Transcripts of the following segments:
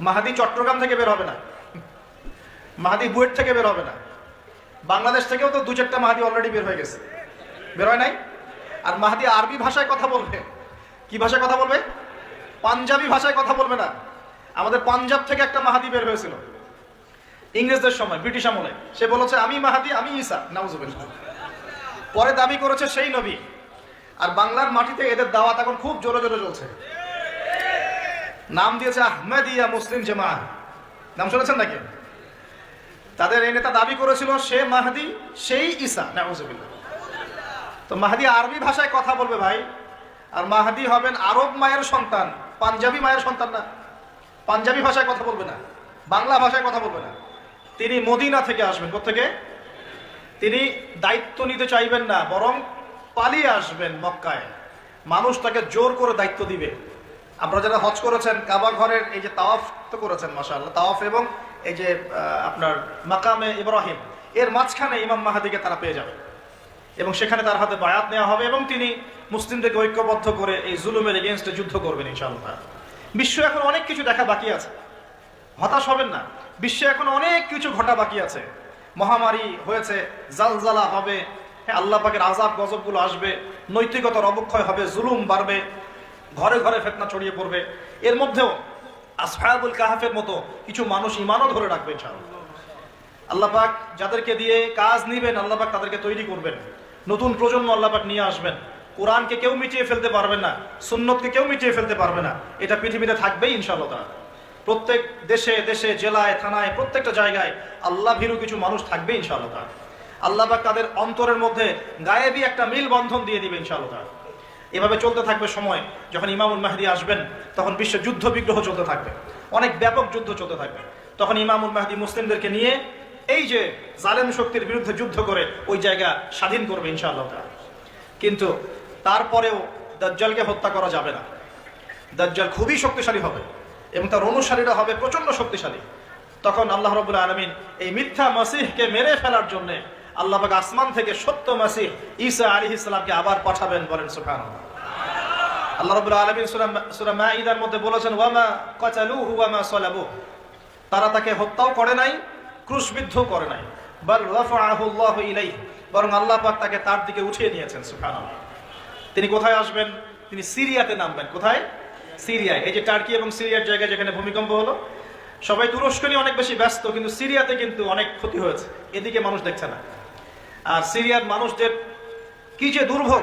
মাহাদি চট্টগ্রাম থেকে বের হবে না। মাহাদি বুয়েট থেকে বের হবে না। বাংলাদেশ থেকেও তো দু চারটা মাহাদি অলরেডি বের হয়ে গেছে। বের হয় নাই? আর মাহাদি আরবি ভাষায় কথা বলবে। কি ভাষায় কথা বলবে? পাঞ্জাবি ভাষায় কথা বলবে না। আমাদের পাঞ্জাব থেকে একটা মাহাদি বের হয়েছিল। ইংরেজদের সময়, ব্রিটিশ আমলে। সে বলেছে, আমি মাহাদি, আমি ঈসা। নাউজুবিল্লাহ। পরে দাবি করেছে সেই নবী। আর বাংলার মাটিতে এদের দাওয়াত এখন খুব জোরে জোরে চলছে। নাম দিয়েছে আহমেদিয়া মুসলিম জামা নাম শুনেছেন নাকি? তাদের এই নেতা দাবি করেছিল, সে মাহাদি, সেই নাউজুবিল্লাহ। তো মাহাদি আরবি ভাষায় কথা বলবে ভাই। আর মাহাদি হবেন আরব মায়ের সন্তান, পাঞ্জাবি মায়ের সন্তান না। পাঞ্জাবি ভাষায় কথা বলবে না, বাংলা ভাষায় কথা বলবে না। তিনি মদিনা থেকে আসবেন থেকে তিনি দায়িত্ব নিতে চাইবেন না, বরং পালিয়ে আসবেন মক্কায়। মানুষ তাকে জোর করে দায়িত্ব দিবে। আপনারা যারা হজ করেছেন, কাবা ঘরের এই যে তাওয়াফ তো করেছেন মাসাল্লাহ তাওয়াফ এবং এই যে আপনার মাকামে ইব্রাহিম, এর মাঝখানে ইমাম মাহাদিকে তারা পেয়ে যাবে। এবং সেখানে তার হাতে বায়াত নেওয়া হবে এবং তিনি মুসলিমদেরকে ঐক্যবদ্ধ করে এই জুলুমের এগেনস্টে যুদ্ধ করবেন ইনশাআল্লাহ। বিশ্ব এখন অনেক কিছু দেখা বাকি আছে। হতাশ হবেন না। বিশ্বে এখন অনেক কিছু ঘটা বাকি আছে। মহামারী হয়েছে, জালজালা হবে হ্যাঁ আল্লাহ পাকের আজাব গজবগুলো আসবে, নৈতিকতার অবক্ষয় হবে, জুলুম বাড়বে। ঘরে ঘরে ফেতনা ছড়িয়ে পড়বে। এর মধ্যেও আসফায়াবুল কাহাফের মতো কিছু মানুষ ইমানও ধরে রাখবে, ইনশাআল্লাহ। আল্লাহ পাক যাদেরকে দিয়ে কাজ নিবেন, আল্লাহ পাক তাদেরকে তৈরি করবেন। নতুন প্রজন্ম আল্লাহ পাক নিয়ে আসবেন। কোরআনকে কেউ মিটিয়ে ফেলতে পারবে না, সুন্নতকে কেউ মিটিয়ে ফেলতে পারবে না। এটা পৃথিবীতে থাকবেই, ইনশাআল্লাহ তাআলা। প্রত্যেক দেশে দেশে, জেলায়, থানায়, প্রত্যেকটা জায়গায় আল্লাহ ভীরু কিছু মানুষ থাকবে, ইনশাআল্লাহ তাআলা। আল্লাহ তাদের অন্তরের মধ্যে গায়েবী একটা মিল বন্ধন দিয়ে দিবে, ইনশাআল্লাহ তাআলা। এভাবে চলতে থাকবে সময়। যখন ইমামুল মাহদি আসবেন, তখন বিশ্বে যুদ্ধ বিগ্রহ চলতে থাকবে। অনেক ব্যাপক যুদ্ধ চলতে থাকবে। তখন ইমামুল মাহদি মুসলিমদেরকে নিয়ে এই যে জালেম শক্তির বিরুদ্ধে যুদ্ধ করে, ওই জায়গা স্বাধীন করবে ইনশাআল্লাহ। কিন্তু তারপরেও দাজ্জালকে হত্যা করা যাবে না। দাজ্জাল খুবই শক্তিশালী হবে এবং তার অনুসারীরা হবে প্রচণ্ড শক্তিশালী। তখন আল্লাহ রবুল্লা আলমিন এই মিথ্যা মাসিহকে মেরে ফেলার জন্য আল্লাহ আসমান থেকে সত্য মাসিহ ঈসা আলী ইসলামকে আবার পাঠাবেন বলেন সুফান আল্লাহ রবুল্লা আলমিন সুরা মাঈদার মধ্যে বলেছেন, ওয়ামা কাচালুহু ওয়ামা সালাবু। তারা তাকে হত্যাও করে নাই ক্রুশবিদ্ধ করে নাই। বল বরং আল্লাহ পাক তাকে তার দিকে উঠিয়ে নিয়েছেন সুবহানাল্লাহ। তিনি কোথায় আসবেন? তিনি সিরিয়াতে নামবেন। কোথায়? সিরিয়ায়। এই যে টার্কি এবং সিরিয়ার জায়গায় যেখানে ভূমিকম্প হলো, সবাই তুরস্ক নিয়ে অনেক বেশি ব্যস্ত, কিন্তু সিরিয়াতে কিন্তু অনেক ক্ষতি হয়েছে। এদিকে মানুষ দেখছে না। আর সিরিয়ার মানুষদের কি যে দুর্ভোগ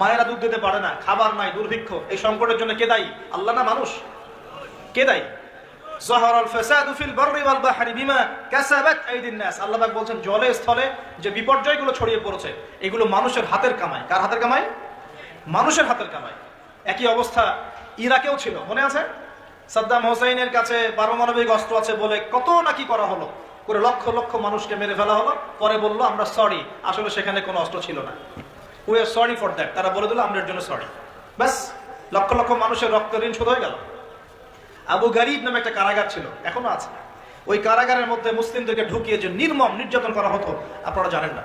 মায়েরা দুধ দিতে পারে না, খাবার নাই, দুর্ভিক্ষ। এই সংকটের জন্য কে দায়ী? আল্লাহ না মানুষ? কে দায়ী? আল্লাহ বলছেন, জলে স্থলে যে বিপর্যয়গুলো ছড়িয়ে পড়েছে, এগুলো মানুষের হাতের কার হাতের মানুষের হাতের একই অবস্থা ইরাকেও ছিল, মনে আছে? সাদ্দাম হোসেনের কাছে পারমাণবিক অস্ত্র আছে বলে কত নাকি করা হলো? করে লক্ষ লক্ষ মানুষকে মেরে ফেলা হলো। পরে বলল, আমরা সরি, আসলে সেখানে কোনো অস্ত্র ছিল না। উই সরি ফর দ্যাট তারা বলে দিল, আমরা জন্য সরি ব্যাস, লক্ষ লক্ষ মানুষের রক্ত ঋণ শোধ হয়ে গেল। আবু গারিব নামে একটা কারাগার ছিল, এখনও আছে। ওই কারাগারের মধ্যে মুসলিমদেরকে ঢুকিয়ে যে নির্মম নির্যাতন করা হতো, আপনারা জানেন না।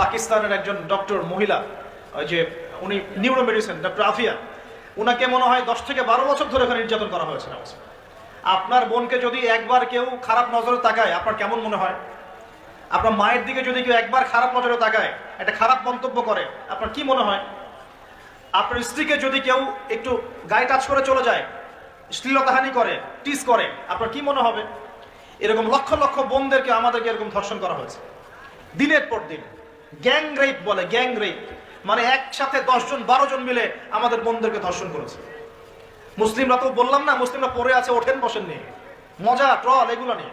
পাকিস্তানের একজন ডক্টর মহিলা, ওই যে উনি নিউরো মেডিসিন ডক্টর আফিয়া, উনাকে মনে হয় দশ থেকে বারো বছর ধরে ওখানে নির্যাতন করা হয়েছে। আপনার বোনকে যদি একবার কেউ খারাপ নজরে তাকায়, আপনার কেমন মনে হয়? আপনার মায়ের দিকে যদি কেউ একবার খারাপ নজরে তাকায়, একটা খারাপ মন্তব্য করে, আপনার কি মনে হয়? আপনার স্ত্রীকে যদি কেউ একটু গায়ে টাচ করে চলে যায়, শ্লীলতাহানি করে টিস করে, আপনার কি মনে হবে? এরকম লক্ষ লক্ষ বোনদেরকে আমাদেরকে এরকম ধর্ষণ করা হয়েছে। দিনের পর দিন গ্যাং রেপ বলে গ্যাং রেপ মানে একসাথে দশজন বারো জন মিলে আমাদের বোনদেরকে ধর্ষণ করেছে। মুসলিমরা তো বললাম না, মুসলিমরা পড়ে আছে, ওঠেন বসেন নিয়ে মজা, ট্রল, এগুলো নিয়ে।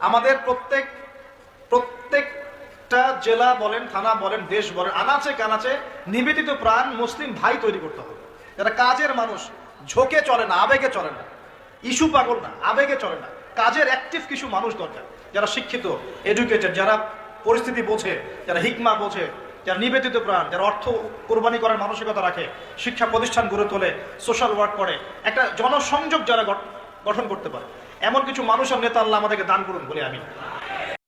আমাদের প্রত্যেক, প্রত্যেকটা জেলা বলেন, থানা বলেন, দেশ বলেন, আনাচে কানাচে নিবেদিত প্রাণ মুসলিম ভাই তৈরি করতে হবে। যারা কাজের মানুষ, ঝোঁকে চলে না, আবেগে চলে না ইস্যু পাগল না, আবেগে চলে না, কাজের অ্যাক্টিভ কিছু মানুষ দরকার। যারা শিক্ষিত এডুকেটেড যারা পরিস্থিতি বোঝে, যারা হিকমা বোঝে, যারা নিবেদিত প্রাণ, যারা অর্থ কোরবানি করার মানসিকতা রাখে, শিক্ষা প্রতিষ্ঠান গড়ে তোলে সোশ্যাল ওয়ার্ক করে, একটা জনসংযোগ যারা গঠ- গঠন করতে পারে। এমন কিছু মানুষ আর নেতা আল্লাহ আমাদেরকে দান করুন বলে আমি।